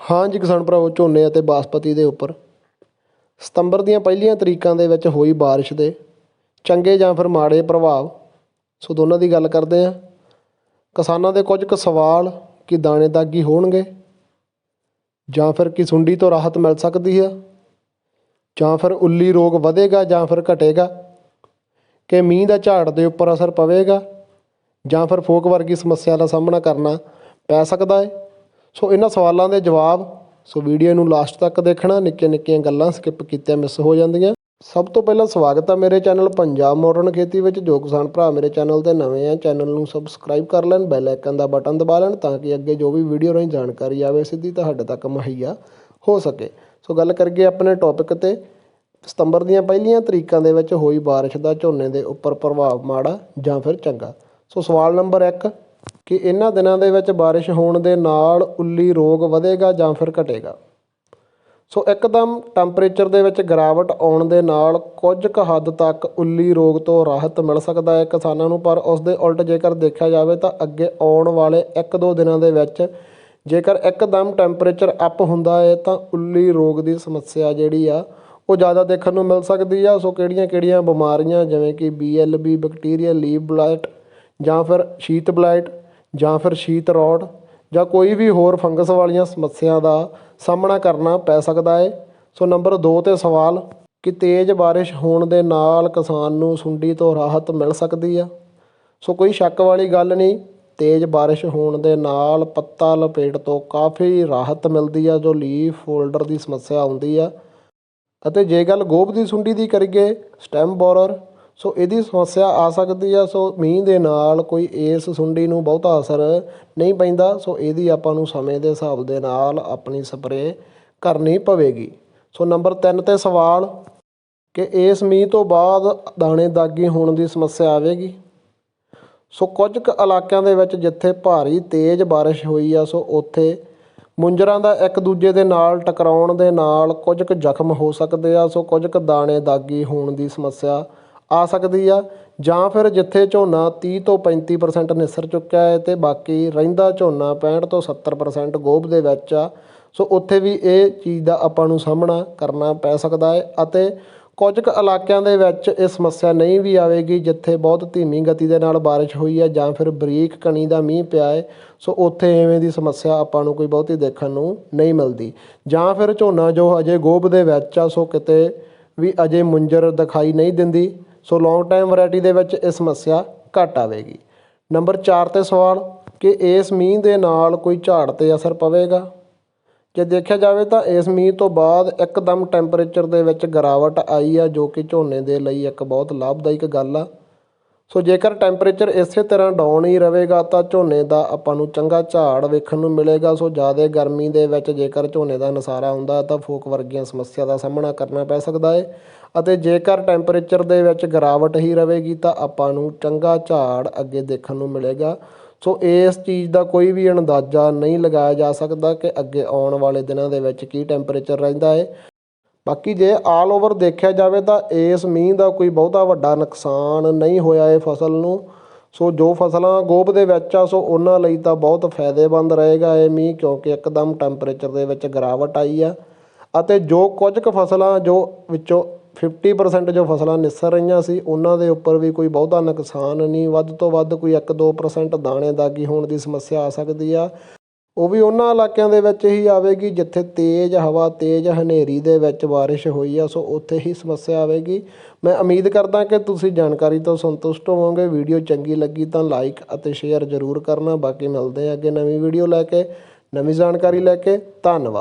ਹਾਂਜੀ ਕਿਸਾਨ ਭਰਾਓ ਝੋਨੇ ਅਤੇ ਬਾਸਪਤੀ ਦੇ ਉੱਪਰ। ਸਤੰਬਰ ਦੀਆਂ ਪਹਿਲੀਆਂ ਤਰੀਕਾਂ ਦੇ ਵਿੱਚ ਹੋਈ ਬਾਰਿਸ਼ ਦੇ ਚੰਗੇ ਜਾਂ ਫਿਰ ਮਾੜੇ ਪ੍ਰਭਾਵ। ਸੋ ਦੋਨਾਂ ਦੀ ਗੱਲ ਕਰਦੇ ਹਾਂ। ਕਿਸਾਨਾਂ ਦੇ ਕੁਝ ਕੁ ਸਵਾਲ ਕਿ ਦਾਣੇ ਦਾਗੀ ਹੋਣਗੇ ਜਾਂ ਫਿਰ ਕਿ ਸੁੰਡੀ ਤੋਂ ਰਾਹਤ ਮਿਲ ਸਕਦੀ ਹੈ? ਜਾਂ ਫਿਰ ਉੱਲੀ ਰੋਗ ਵਧੇਗਾ ਜਾਂ ਫਿਰ ਘਟੇਗਾ? ਕਿ ਮੀਂਹ ਦਾ ਝਾੜ ਦੇ ਉੱਪਰ ਅਸਰ ਪਵੇਗਾ ਜਾਂ ਫਿਰ ਫੋਕ ਵਰਗੀ ਸਮੱਸਿਆ ਦਾ ਸਾਹਮਣਾ ਕਰਨਾ ਪੈ ਸਕਦਾ ਹੈ? ਸੋ ਇਹਨਾਂ ਸਵਾਲਾਂ ਦੇ ਜਵਾਬ ਸੋ ਵੀਡੀਓ ਨੂੰ ਲਾਸਟ ਤੱਕ ਦੇਖਣਾ, ਨਿੱਕੀਆਂ ਨਿੱਕੀਆਂ ਗੱਲਾਂ ਸਕਿਪ ਕੀਤੀਆਂ ਮਿਸ ਹੋ ਜਾਂਦੀਆਂ। ਸਭ ਤੋਂ ਪਹਿਲਾਂ ਸਵਾਗਤ ਹੈ ਮੇਰੇ ਚੈਨਲ ਪੰਜਾਬ ਮਾਡਰਨ ਖੇਤੀ ਵਿੱਚ, ਜੋ ਕਿਸਾਨ ਭਰਾ ਮੇਰੇ ਚੈਨਲ ਤੇ ਨਵੇਂ ਆ, ਚੈਨਲ ਨੂੰ ਸਬਸਕ੍ਰਾਈਬ ਕਰ ਲੈਣ ਬੈਲ ਆਈਕਨ ਦਾ ਬਟਨ ਦਬਾ ਲੈਣ, ਤਾਂ ਕਿ ਅੱਗੇ ਜੋ ਵੀ ਵੀਡੀਓ ਰਾਹੀਂ ਜਾਣਕਾਰੀ ਆਵੇ, ਸਿੱਧੀ ਤੁਹਾਡੇ ਤੱਕ ਮੁਹੱਈਆ ਹੋ ਸਕੇ। ਸੋ ਗੱਲ ਕਰੀਏ ਆਪਣੇ ਟੌਪਿਕ ਤੇ, ਸਤੰਬਰ ਦੀਆਂ ਪਹਿਲੀਆਂ ਤਰੀਕਾਂ ਦੇ ਵਿੱਚ ਹੋਈ ਬਾਰਿਸ਼ ਦਾ ਝੋਨੇ ਦੇ ਉੱਪਰ ਪ੍ਰਭਾਵ ਮਾੜਾ ਜਾਂ ਫਿਰ ਚੰਗਾ। ਸੋ ਸਵਾਲ ਨੰਬਰ 1 ਕਿ ਇਹਨਾਂ ਦਿਨਾਂ ਦੇ ਵਿੱਚ ਬਾਰਿਸ਼ ਹੋਣ ਦੇ ਨਾਲ ਉੱਲੀ ਰੋਗ ਵਧੇਗਾ ਜਾਂ ਫਿਰ ਘਟੇਗਾ। ਸੋ ਇੱਕਦਮ ਟੈਂਪਰੇਚਰ ਦੇ ਵਿੱਚ ਗਿਰਾਵਟ ਆਉਣ ਦੇ ਨਾਲ ਕੁਝ ਕੁ ਹੱਦ ਤੱਕ ਉੱਲੀ ਰੋਗ ਤੋਂ ਰਾਹਤ ਮਿਲ ਸਕਦਾ ਹੈ ਕਿਸਾਨਾਂ ਨੂੰ, ਪਰ ਉਸ ਦੇ ਉਲਟ ਜੇਕਰ ਦੇਖਿਆ ਜਾਵੇ ਤਾਂ ਅੱਗੇ ਆਉਣ ਵਾਲੇ 1-2 ਦਿਨਾਂ ਦੇ ਵਿੱਚ ਜੇਕਰ ਇੱਕਦਮ ਟੈਂਪਰੇਚਰ ਅਪ ਹੁੰਦਾ ਹੈ ਤਾਂ ਉੱਲੀ ਰੋਗ ਦੀ ਸਮੱਸਿਆ ਜਿਹੜੀ ਆ, ਉਹ ਜ਼ਿਆਦਾ ਦੇਖਣ ਨੂੰ ਮਿਲ ਸਕਦੀ ਆ। ਸੋ ਕਿਹੜੀਆਂ-ਕਿਹੜੀਆਂ ਬਿਮਾਰੀਆਂ ਜਿਵੇਂ ਕਿ BLB ਬੈਕਟੀਰੀਆ ਲੀਵ ਬਲਾਈਟ ਜਾਂ ਫਿਰ ਸ਼ੀਤ ਬਲਾਈਟ ਜਾਂ ਫਿਰ ਸ਼ੀਤ ਰੋਡ ਜਾਂ ਕੋਈ ਵੀ ਹੋਰ ਫੰਗਸ ਵਾਲੀਆਂ ਸਮੱਸਿਆ ਦਾ ਸਾਹਮਣਾ ਕਰਨਾ ਪੈ ਸਕਦਾ ਹੈ ਸੋ ਨੰਬਰ 2 ਤੇ ਸਵਾਲ, ਕਿ ਤੇਜ਼ ਬਾਰਿਸ਼ ਹੋਣ ਦੇ ਨਾਲ ਕਿਸਾਨ ਨੂੰ ਸੁੰਡੀ ਤੋਂ ਰਾਹਤ ਮਿਲ ਸਕਦੀ ਆ? ਸੋ ਕੋਈ ਸ਼ੱਕ ਵਾਲੀ ਗੱਲ ਨਹੀਂ, ਤੇਜ਼ ਬਾਰਿਸ਼ ਹੋਣ ਦੇ ਨਾਲ ਪੱਤਾ ਲਪੇਟ ਤੋਂ ਕਾਫੀ ਰਾਹਤ ਮਿਲਦੀ ਆ, ਜੋ ਲੀਫ ਫੋਲਡਰ ਦੀ ਸਮੱਸਿਆ ਆਉਂਦੀ ਆ। ਅਤੇ ਜੇ ਗੱਲ ਗੋਭ ਦੀ ਸੁੰਡੀ ਦੀ ਕਰੀਏ, ਸਟੈਮ ਬੋਰਰ ਸੋ ਇਹਦੀ ਸਮੱਸਿਆ ਆ ਸਕਦੀ ਆ, ਸੋ ਮੀਂਹ ਦੇ ਨਾਲ ਕੋਈ ਇਸ ਸੁੰਡੀ ਨੂੰ ਬਹੁਤਾ ਅਸਰ ਨਹੀਂ ਪੈਂਦਾ, ਸੋ ਇਹਦੀ ਆਪਾਂ ਨੂੰ ਸਮੇਂ ਦੇ ਹਿਸਾਬ ਦੇ ਨਾਲ ਆਪਣੀ ਸਪਰੇਅ ਕਰਨੀ ਪਵੇਗੀ। ਸੋ ਨੰਬਰ 3 ਤੇ ਸਵਾਲ, ਕਿ ਇਸ ਮੀਂਹ ਤੋਂ ਬਾਅਦ ਦਾਣੇ ਦਾਗੀ ਹੋਣ ਦੀ ਸਮੱਸਿਆ ਆਵੇਗੀ? ਸੋ ਕੁਝ ਕੁ ਇਲਾਕਿਆਂ ਦੇ ਵਿੱਚ ਜਿੱਥੇ ਭਾਰੀ ਤੇਜ਼ ਬਾਰਿਸ਼ ਹੋਈ ਆ, ਸੋ ਉੱਥੇ ਮੁੰਜਰਾਂ ਦਾ ਇੱਕ ਦੂਜੇ ਦੇ ਨਾਲ ਟਕਰਾਉਣ ਦੇ ਨਾਲ ਕੁਝ ਕੁ ਜ਼ਖਮ ਹੋ ਸਕਦੇ ਆ, ਸੋ ਕੁਝ ਕੁ ਦਾਣੇ ਦਾਗੀ ਹੋਣ ਦੀ ਸਮੱਸਿਆ ਆ ਸਕਦੀ ਆ, ਜਾਂ ਫਿਰ ਜਿੱਥੇ ਝੋਨਾ 30 ਤੋਂ 35% ਨਿਸਰ ਚੁੱਕਿਆ ਹੈ ਤੇ ਬਾਕੀ ਰਹਿੰਦਾ ਝੋਨਾ 65 ਤੋਂ 70% ਗੋਭ ਦੇ ਵਿੱਚ ਆ। ਸੋ ਉੱਥੇ ਵੀ ਇਹ ਚੀਜ਼ ਦਾ ਆਪਾਂ ਨੂੰ ਸਾਹਮਣਾ ਕਰਨਾ ਪੈ ਸਕਦਾ ਹੈ ਅਤੇ ਕੁਝ ਕੁ ਇਲਾਕਿਆਂ ਦੇ ਵਿੱਚ ਇਹ ਸਮੱਸਿਆ ਨਹੀਂ ਵੀ ਆਵੇਗੀ ਜਿੱਥੇ ਬਹੁਤ ਧੀਮੀ ਗਤੀ ਦੇ ਨਾਲ ਬਾਰਿਸ਼ ਹੋਈ ਹੈ ਜਾਂ ਫਿਰ ਬਰੀਕ ਕਣੀ ਦਾ ਮੀਂਹ ਪਿਆ ਹੈ। ਸੋ ਉੱਥੇ ਐਵੇਂ ਦੀ ਸਮੱਸਿਆ ਆਪਾਂ ਨੂੰ ਕੋਈ ਬਹੁਤੀ ਦੇਖਣ ਨੂੰ ਨਹੀਂ ਮਿਲਦੀ। ਜਾਂ ਫਿਰ ਝੋਨਾ ਜੋ ਅਜੇ ਗੋਭ ਦੇ ਵਿੱਚ ਆ, ਸੋ ਕਿਤੇ ਵੀ ਅਜੇ ਮੁੰਜਰ ਦਿਖਾਈ ਨਹੀਂ ਦਿੰਦੀ। ਸੋ ਲੌਂਗ ਟਾਈਮ ਵੈਰਾਈਟੀ ਦੇ ਵਿੱਚ ਇਹ ਸਮੱਸਿਆ ਘੱਟ ਆਵੇਗੀ। ਨੰਬਰ 4 ਤੇ ਸਵਾਲ, ਕਿ ਇਸ ਮੀਂਹ ਦੇ ਨਾਲ ਕੋਈ ਝਾੜ ਤੇ ਅਸਰ ਪਵੇਗਾ? ਜੇ ਦੇਖਿਆ ਜਾਵੇ ਤਾਂ ਇਸ ਮੀਂਹ ਤੋਂ ਬਾਅਦ ਇੱਕਦਮ ਟੈਂਪਰੇਚਰ ਦੇ ਵਿੱਚ ਗਿਰਾਵਟ ਆਈ ਆ, ਜੋ ਕਿ ਝੋਨੇ ਦੇ ਲਈ ਇੱਕ ਬਹੁਤ ਲਾਭਦਾਇਕ ਗੱਲ ਆ। ਸੋ ਜੇਕਰ ਟੈਂਪਰੇਚਰ ਇਸੇ ਤਰ੍ਹਾਂ ਡਾਊਨ ਹੀ ਰਹੇਗਾ, ਤਾਂ ਝੋਨੇ ਦਾ ਆਪਾਂ ਨੂੰ ਚੰਗਾ ਝਾੜ ਵੇਖਣ ਨੂੰ ਮਿਲੇਗਾ। ਸੋ ਜ਼ਿਆਦਾ ਗਰਮੀ ਦੇ ਵਿੱਚ ਜੇਕਰ ਝੋਨੇ ਦਾ ਨਸਾਰਾ ਆਉਂਦਾ ਤਾਂ ਫੋਕ ਵਰਗੀਆਂ ਸਮੱਸਿਆ ਦਾ ਸਾਹਮਣਾ ਕਰਨਾ ਪੈ ਸਕਦਾ ਹੈ ਅਤੇ ਜੇਕਰ ਟੈਂਪਰੇਚਰ ਦੇ ਵਿੱਚ ਗਿਰਾਵਟ ਹੀ ਰਹੇਗੀ ਤਾਂ ਆਪਾਂ ਨੂੰ ਚੰਗਾ ਝਾੜ ਅੱਗੇ ਦੇਖਣ ਨੂੰ ਮਿਲੇਗਾ। ਸੋ ਇਸ ਚੀਜ਼ ਦਾ ਕੋਈ ਵੀ ਅੰਦਾਜ਼ਾ ਨਹੀਂ ਲਗਾਇਆ ਜਾ ਸਕਦਾ ਕਿ ਅੱਗੇ ਆਉਣ ਵਾਲੇ ਦਿਨਾਂ ਦੇ ਵਿੱਚ ਕੀ ਟੈਂਪਰੇਚਰ ਰਹਿੰਦਾ ਹੈ ਬਾਕੀ ਜੇ ਆਲ ਓਵਰ ਦੇਖਿਆ ਜਾਵੇ ਤਾਂ ਇਸ ਮੀਂਹ ਦਾ ਕੋਈ ਬਹੁਤਾ ਵੱਡਾ ਨੁਕਸਾਨ ਨਹੀਂ ਹੋਇਆ ਇਹ ਫਸਲ ਨੂੰ। ਸੋ ਜੋ ਫਸਲਾਂ ਗੋਭ ਦੇ ਵਿੱਚ ਆ, ਸੋ ਉਹਨਾਂ ਲਈ ਤਾਂ ਬਹੁਤ ਫਾਇਦੇਮੰਦ ਰਹੇਗਾ ਇਹ ਮੀਂਹ, ਕਿਉਂਕਿ ਇੱਕਦਮ ਟੈਂਪਰੇਚਰ ਦੇ ਵਿੱਚ ਗਿਰਾਵਟ ਆਈ ਆ। ਅਤੇ ਜੋ ਕੁਝ ਕੁ ਫਸਲਾਂ ਜੋ ਵਿੱਚੋਂ 50% ਜੋ ਫਸਲਾਂ ਨਿਸਰ ਰਹੀਆਂ ਸੀ, ਉਹਨਾਂ ਦੇ ਉੱਪਰ ਵੀ ਕੋਈ ਬਹੁਤਾ ਨੁਕਸਾਨ ਨਹੀਂ। ਵੱਧ ਤੋਂ ਵੱਧ ਕੋਈ 1-2% ਦਾਣੇ ਦਾਗੀ ਹੋਣ ਦੀ ਸਮੱਸਿਆ ਆ ਸਕਦੀ ਆ। ਉਹ ਵੀ ਉਹਨਾਂ ਇਲਾਕਿਆਂ ਦੇ ਵਿੱਚ ਹੀ ਆਵੇਗੀ, ਜਿੱਥੇ ਤੇਜ਼ ਹਵਾ, ਤੇਜ਼ ਹਨੇਰੀ ਦੇ ਵਿੱਚ ਬਾਰਿਸ਼ ਹੋਈ ਆ, ਸੋ ਉੱਥੇ ਹੀ ਸਮੱਸਿਆ ਆਵੇਗੀ। ਮੈਂ ਉਮੀਦ ਕਰਦਾ ਕਿ ਤੁਸੀਂ ਜਾਣਕਾਰੀ ਤੋਂ ਸੰਤੁਸ਼ਟ ਹੋਵੋਗੇ। ਵੀਡੀਓ ਚੰਗੀ ਲੱਗੀ ਤਾਂ ਲਾਈਕ ਅਤੇ ਸ਼ੇਅਰ ਜ਼ਰੂਰ ਕਰਨਾ। ਬਾਕੀ ਮਿਲਦੇ ਆ ਅੱਗੇ ਨਵੀਂ ਵੀਡੀਓ ਲੈ ਕੇ, ਨਵੀਂ ਜਾਣਕਾਰੀ ਲੈ ਕੇ। ਧੰਨਵਾਦ।